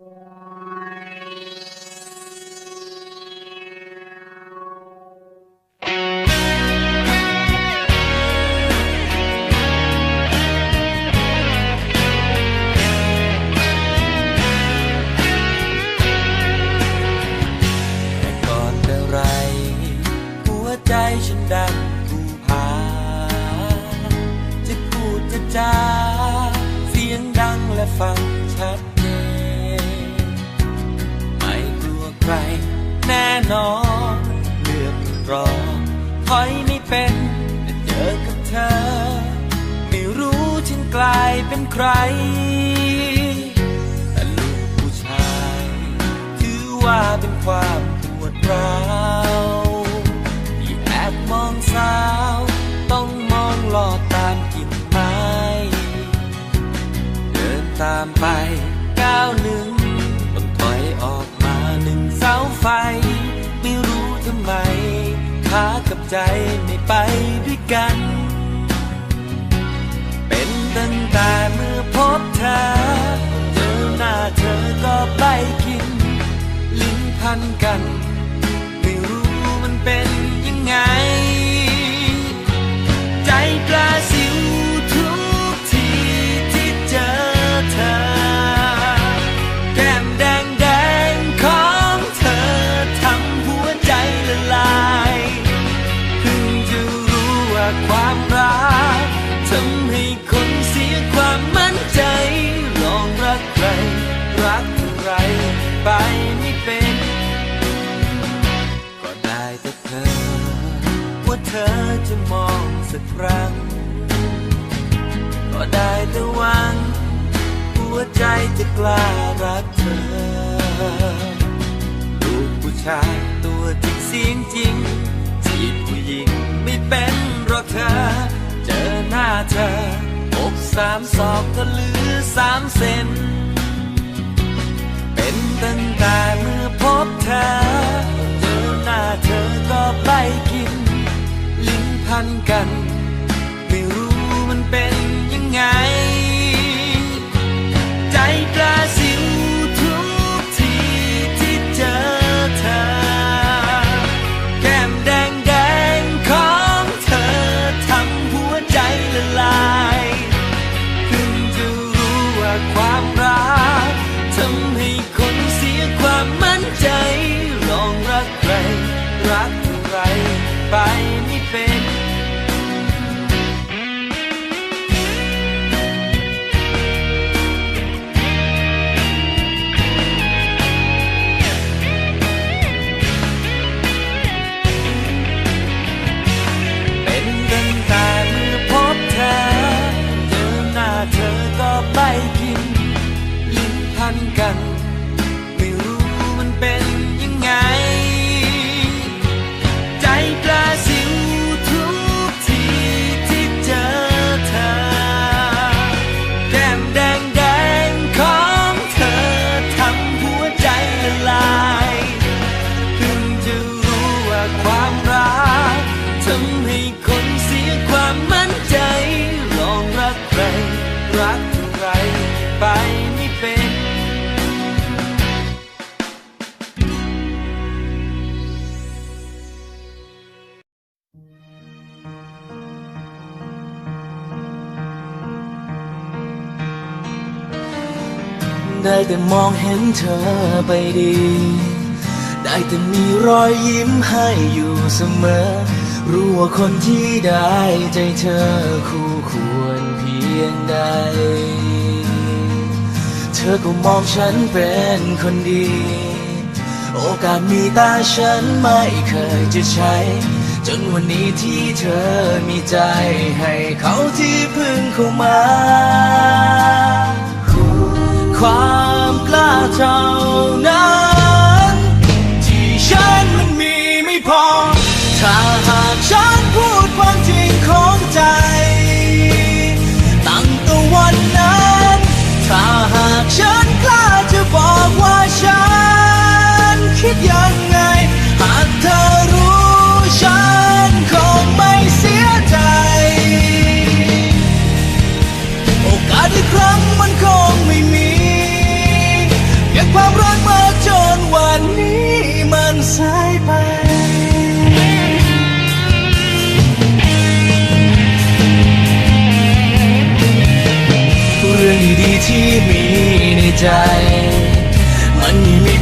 แต่ก่อนแต่ไรหัวใจฉันดัง รแน่นอนเลือกรอถอยไม่เป็นแต่เจอกับเธอ ไม่รู้ฉันกลายเป็นใคร ใจไม่ไปด้วยกัน เป็นตั้งแต่เมื่อพบเธอ เจอหน้าเธอก็ไปกิน ลิ้นพันกัน กครั้ง ก็ได้แต่หวัง หัวใจจะกล้ารักเธอ ลูกผู้ชายตัวจริงเสียงจริง จีบผู้หญิงไม่เป็นหรอกเธอ เจอหน้าเธออกสามศอกก็เหลือสามเซนเป็นตั้งแต่เมื่อพบเธอ เจอหน้าเธอก็ไป กิน เป็นยังไง ใจปลาสิวทุกทีที่เจอเธอ แก้มแดงแดงๆของเธอทำหัวใจละลายเพิ่งจะรู้ว่าความรักทำให้คน ได้แต่มองเห็นเธอไปดี ได้แต่มีรอยยิ้มให้อยู่เสมอ รู้ว่าคนที่ได้ใจเธอคู่ควรเพียงใด เธอก็มองฉันเป็นคนดี โอกาสมีตาฉันไม่เคยจะใช้ จนวันนี้ที่เธอมีใจให้เขาที่เพึ่งเข้ามา ความกล้าเท่านั้น ที่ฉันมันมีไม่พอถ้า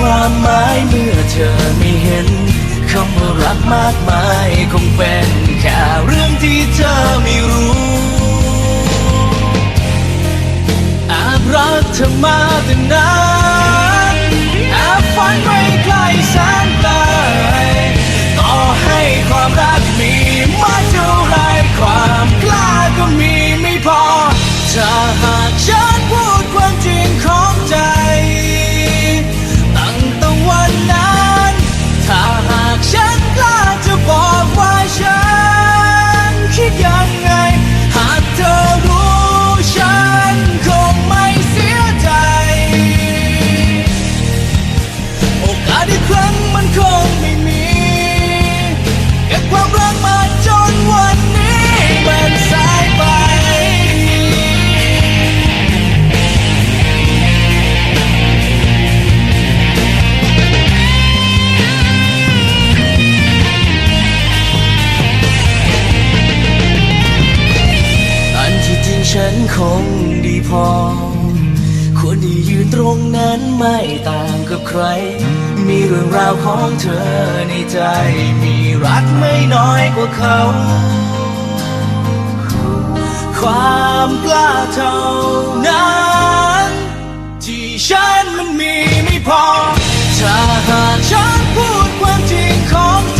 ความหมายเมื่อเธอไม่เห็นคำว่ารักมากมายคงเป็นแค่เรื่องที่เธอไม่รู้อาบรักเธอมาแต่นานแอบฝันไม่ไกลแสนางกับใคร มีเรื่องราวของเธอในใจ มีรักไม่น้อยกว่าเขา ความกล้าเท่านั้น ที่ฉันมันมีไม่พอ ถ้าหากฉันพูดความจริงของเธ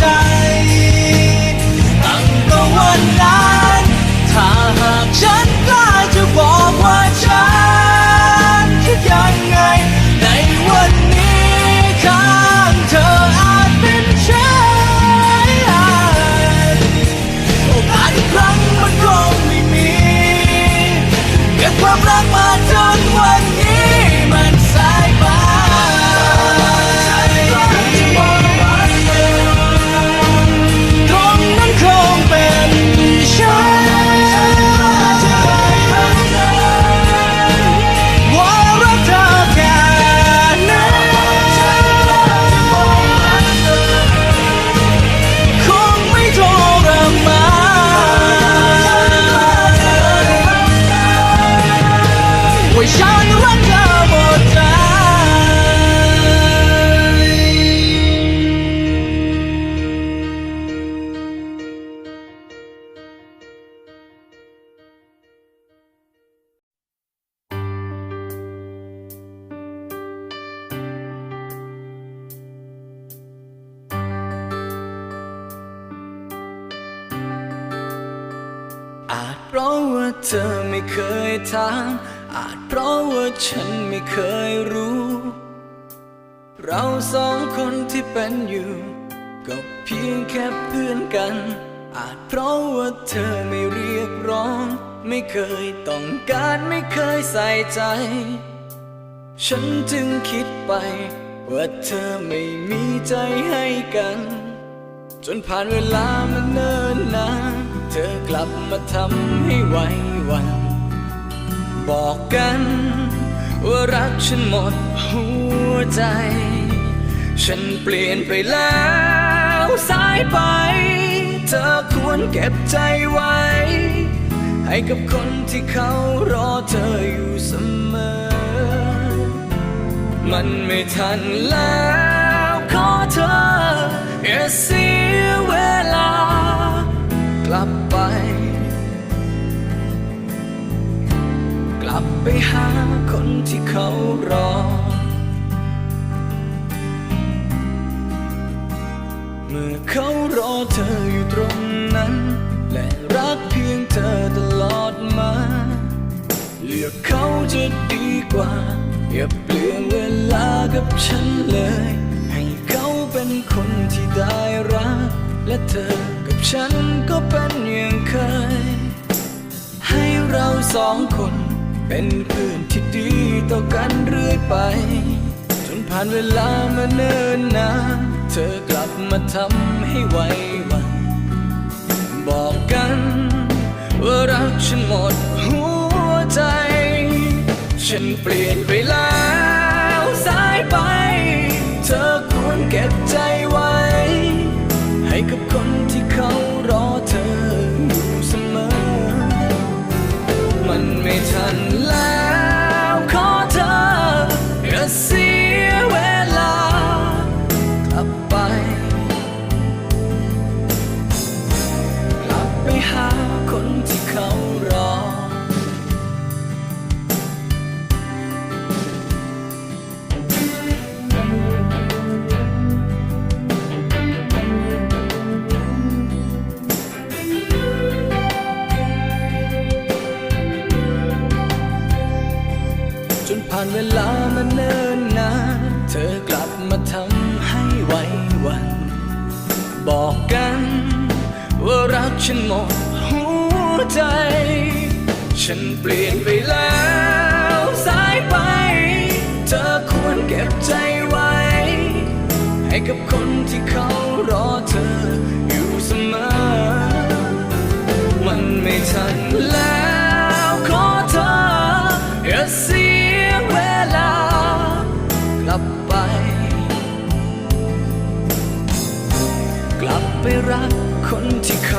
ราะว่าเธอไม่เคยถามอาจเพราะว่าฉันไม่เคยรู้ เราสองคนที่เป็นอยู่ ก็เพียงแค่เพื่อนกัน อาจเพราะว่าเธอไม่เรียกร้อง ไม่เคยต้องการไม่เคยใส่ใจ ฉันจึงคิดไปว่าเธอไม่มีใจให้กัน จนผ่านเวลามาเนิ่นนาน เธอกลับมาทำให้ไหวหวัน บอกกันว่ารักฉันหมดหัวใจ ฉันเปลี่ยนไปแล้วสายไป เธอควรเก็บใจไว้ ให้กับคนที่เขารอเธออยู่เสมอ มันไม่ทันแล้ว คนที่เขารอ เมื่อเขารอเธออยู่ตรงนั้น และรักเพียงเธอตลอดมา เลือกเขาจะดีกว่า อย่าเปลี่ยนเวลากับฉันเลย ให้เขาเป็นคนที่ได้รัก และเธอกับฉันก็เป็นอย่างเคย ให้เราสองคน เป็นเพื่อนที่ดีต่อกันเรื่อยไป จนผ่านเวลามาเนิ่นนาน เธอกลับมาทำให้ไหววัน บอกกันว่ารักฉันหมดหัวใจ ฉันเปลี่ยนไปแล้วสายไป เธอควรเก็บใจไว้ ให้กับคนที่เขารอเธอ ฉันหมดหัวใจ ฉันเปลี่ยนไปแล้วสายไป เธอควรเก็บใจไว้ ให้กับคนที่เขารอเธออยู่เสมอ มันไม่ทันแล้วขอเธออย่าเสียเวลากลับไป กลับไปรักคนที่เค